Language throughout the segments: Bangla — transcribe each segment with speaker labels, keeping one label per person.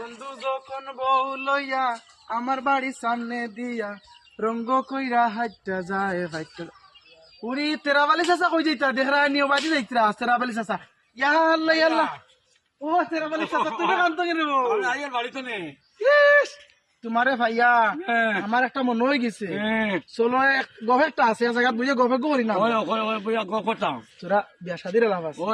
Speaker 1: বন্ধু যখন বউ লইয়া আমার বাড়ির সামনে দিয়া রঙ্গ কইরা হাইটা যায় হাইটা উড়ি তেরাবালি চাচা কই যাইতা? দেখরা নিয়ে বাজি যাইতরা তেরাবালি চাচা। ইয়া আল্লাহ ইয়া আল্লাহ ও তেরাবালি চাচা তুমি কান্ত কেন
Speaker 2: আইয়ার বাড়িতে তো
Speaker 1: ইস, তোমারে ভাইয়া
Speaker 2: হ্যাঁ।
Speaker 1: আমার একটা মনে হয়ে গেছে।
Speaker 2: হ্যাঁ।
Speaker 1: চলো এক গভেরটা আছে জায়গা বুঝে গভে করি না।
Speaker 2: বুয়া
Speaker 1: তোরা বিয়া শাদির লাভ আছে।
Speaker 2: ও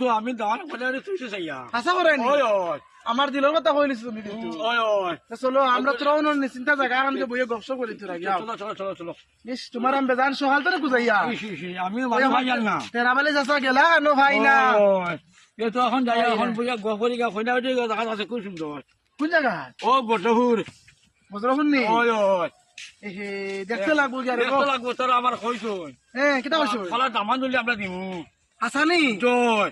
Speaker 2: তো আমি দাওয়ান করে তুইছে চাইয়া
Speaker 1: আশা করেন
Speaker 2: ওই ওই।
Speaker 1: আমার দিলের কথা কইলিস তুমি কিন্তু।
Speaker 2: ওই ওই।
Speaker 1: চলো আমরা তোরা অন্য নিশ্চিন্তা জায়গা এখন বইয়ে গপসপ করি তোরা গিয়া
Speaker 2: চলো চলো চলো চলো।
Speaker 1: ইস তোমার আমি বেজান সহাল তো
Speaker 2: ইস, আমি ভাই না।
Speaker 1: তেরা বেলে যাসা গেলা নো ভাই না
Speaker 2: এ তো এখন যাই এখন বুয়া গো করি গা কইনা দেখা আছে খুব সুন্দর।
Speaker 1: কোন জায়গা
Speaker 2: ও বটহুর
Speaker 1: বজরা শুননি
Speaker 2: ওই। ওই
Speaker 1: দেখতে লাগবো আরে
Speaker 2: দেখতে লাগবো তোর আমার কইছো
Speaker 1: এ কিটা কইছো
Speaker 2: ফলা দামান দিলে আমরা দিমু।
Speaker 1: হাসানি
Speaker 2: জয়।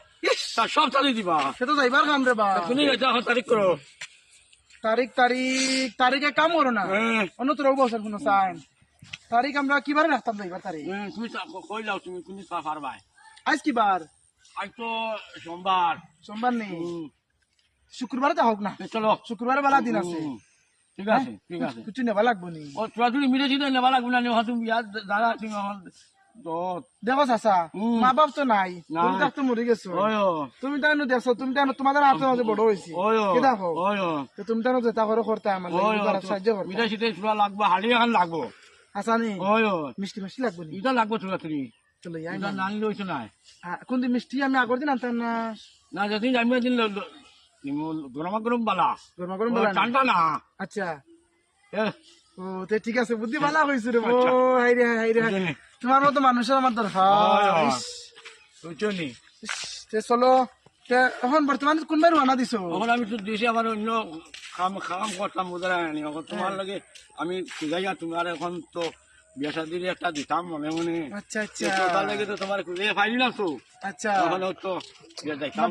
Speaker 2: তার সব চালি দিবা।
Speaker 1: সে তো যাইবার কাম রে বা
Speaker 2: তুমি এটা তারিখ করো।
Speaker 1: তারিখ তারিখ তারিখে কাম করো না।
Speaker 2: হ্যাঁ
Speaker 1: অন্য তোর বছর কোনো সাইন তারিখ আমরা কিবারে রাখতাম যাইবার তারিখ?
Speaker 2: হ্যাঁ, তুমি কই যাও তুমি তুমি তা পারবাই
Speaker 1: আজ কি বার
Speaker 2: আজ তো সোমবার।
Speaker 1: সোমবার নেই? শুক্রবারে তো হোক না।
Speaker 2: চলো।
Speaker 1: শুক্রবারে বেলা দিন আছে।
Speaker 2: ঠিক আছে ঠিক আছে।
Speaker 1: কিছু নেবা লাগবো নি।
Speaker 2: ও তোরা তুমি মিলে ছিল নেবা লাগবে না নেওয়া তুমি বিয়ার দাদা তুমি তো।
Speaker 1: দেখো চাচা মা বাপ তো নাই
Speaker 2: নাই।
Speaker 1: তুমি তো মরে গেছো। তুমি তো দেখছ তুমি তো তোমাদের হাতে মাঝে বড় হয়েছি কি দেখো
Speaker 2: ওই ও,
Speaker 1: তো তুমি তো যেটা করে করতে আমার
Speaker 2: ওই ও,
Speaker 1: লাগে,
Speaker 2: তো
Speaker 1: সাহায্য করতে
Speaker 2: মিঠাই সিটাই চুলা লাগবে হাড়ি এখন লাগবো।
Speaker 1: হাসানি মিষ্টি মিষ্টি লাগবে
Speaker 2: এটা লাগবো চুলা তুমি
Speaker 1: চলো যাই না।
Speaker 2: নানি লইছো না
Speaker 1: কোন মিষ্টি আমি আগর দিন আনতাম না?
Speaker 2: না যদি আমি দিন গরম গরম বালা।
Speaker 1: গরমা গরম
Speaker 2: ও, ঠান্ডা না?
Speaker 1: আচ্ছা। ও তে ঠিক আছে বুদ্ধি ভালো হয়েছে রে ও। হাই রে হাই রে। তোমার মতো মানুষের আমার দরকার।
Speaker 2: ও,
Speaker 1: ইস,
Speaker 2: বুঝছ নি?
Speaker 1: ইস, তে চলো। তে এখন বর্তমানে কোনবার রানা দিছো?
Speaker 2: এখন আমি তো দিয়েছি আমার অন্য কাম কাম করতাম আনি তোমার
Speaker 1: হ্যাঁ।
Speaker 2: লাগে আমি খুঁজাইয়া তোমার এখন তো বিয়া শাদির একটা দিতাম মনে মনে।
Speaker 1: আচ্ছা আচ্ছা।
Speaker 2: তার লাগে তো তোমার খুঁজে পাইলি না তো।
Speaker 1: আচ্ছা।
Speaker 2: এখন তো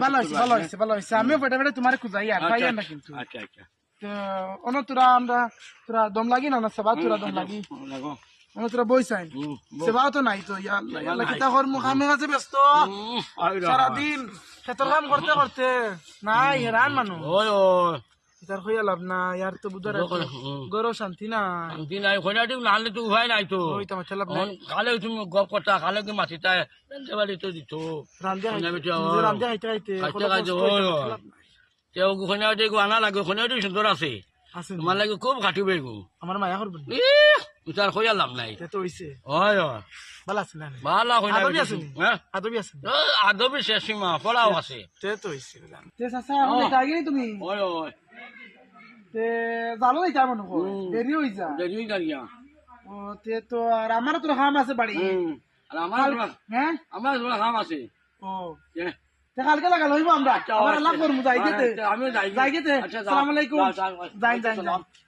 Speaker 1: ভালো হয়েছে ভালো হয়েছে ভালো হয়েছে। আমিও পেটে পেটে তোমার খুঁজাই আর পাই না কিন্তু।
Speaker 2: আচ্ছা আচ্ছা।
Speaker 1: তো অন তোরা আমরা তোরা দম লাগি না না সেবা তোরা দম লাগি
Speaker 2: লাগো?
Speaker 1: অন তোরা বই চাই
Speaker 2: হুম, বল।
Speaker 1: সেবাও তো নাই তো ইয়া আল্লাহ, ইয়া কিতা কর মুখামে আছে ব্যস্ত। সারাদিন খেতর কাম করতে করতে। নাই হেরান মানুষ।
Speaker 2: ওই ওই।
Speaker 1: ইতার হইয়া লাভ না ইয়ার তো বুধর। গরো শান্তি না
Speaker 2: শান্তি নাই ওখানে ঠিক নাহলে তো উপায় নাই তো।
Speaker 1: ওই তো আমার লাভ নাই।
Speaker 2: কালে তুমি গপ করতা কালে কি মাছিটা রান্ধতে পারি তো দিত।
Speaker 1: রান্ধে রান্ধে
Speaker 2: ওই,
Speaker 1: হইতে
Speaker 2: ওই।
Speaker 1: লাভ নাই।
Speaker 2: তেওঁ ওখানে দেখো আনা লাগে ওখানে সুন্দর আছে।
Speaker 1: আছে
Speaker 2: তোমার লাগে খুব খাটিবে গো
Speaker 1: আমার মায়া করব নি?
Speaker 2: তার হইয়া লাভ নাই।
Speaker 1: তে তো হইছে
Speaker 2: হয়
Speaker 1: ভালো আছে না
Speaker 2: ভালো হইনা
Speaker 1: আদবি আছে
Speaker 2: হ্যাঁ
Speaker 1: আদবি আছে
Speaker 2: আদবি শেষ সীমা পড়াও আছে।
Speaker 1: তে তো হইছে তে তুমি?
Speaker 2: হয় হয়
Speaker 1: তে জানো যাইতা মানুষ
Speaker 2: হুম।
Speaker 1: দেরি হই যা
Speaker 2: দেরি করিয়া
Speaker 1: ও তে তো আর আমারও তো কাম আছে বাড়ি
Speaker 2: আর আমার তোরা-
Speaker 1: হ্যাঁ
Speaker 2: আমার তোরা কাম আছে।
Speaker 1: ও
Speaker 2: এ,
Speaker 1: তে কালকে লাগাল হইব আমরা।
Speaker 2: আচ্ছা,
Speaker 1: আবার
Speaker 2: আচ্ছা।
Speaker 1: আল্লাহ করব যাই গেতে
Speaker 2: আচ্ছা, আমিও যাই গে।
Speaker 1: যাই গেতে
Speaker 2: আচ্ছা, যাও।
Speaker 1: আসসালামু আলাইকুম।
Speaker 2: যাও, যাও, যাও।
Speaker 1: যাই যাই
Speaker 2: সালাম।
Speaker 1: যাই।